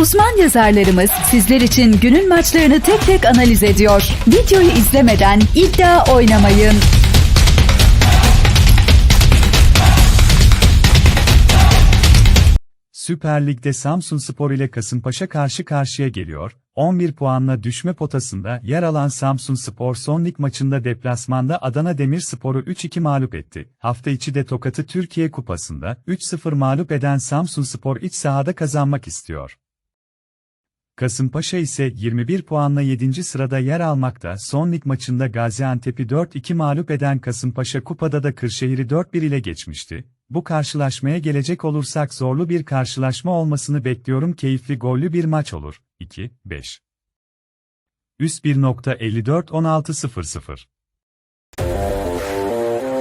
Uzman yazarlarımız sizler için günün maçlarını tek tek analiz ediyor. Videoyu izlemeden iddia oynamayın. Süper Lig'de Samsunspor ile Kasımpaşa karşı karşıya geliyor. 11 puanla düşme potasında yer alan Samsunspor son lig maçında deplasmanda Adana Demirspor'u 3-2 mağlup etti. Hafta içi de Tokat'ı Türkiye Kupası'nda 3-0 mağlup eden Samsunspor iç sahada kazanmak istiyor. Kasımpaşa ise 21 puanla 7. sırada yer almakta. Son lig maçında Gaziantep'i 4-2 mağlup eden Kasımpaşa kupada da Kırşehir'i 4-1 ile geçmişti. Bu karşılaşmaya gelecek olursak zorlu bir karşılaşma olmasını bekliyorum. Keyifli gollü bir maç olur. 2-5 Üst 1.54-16-00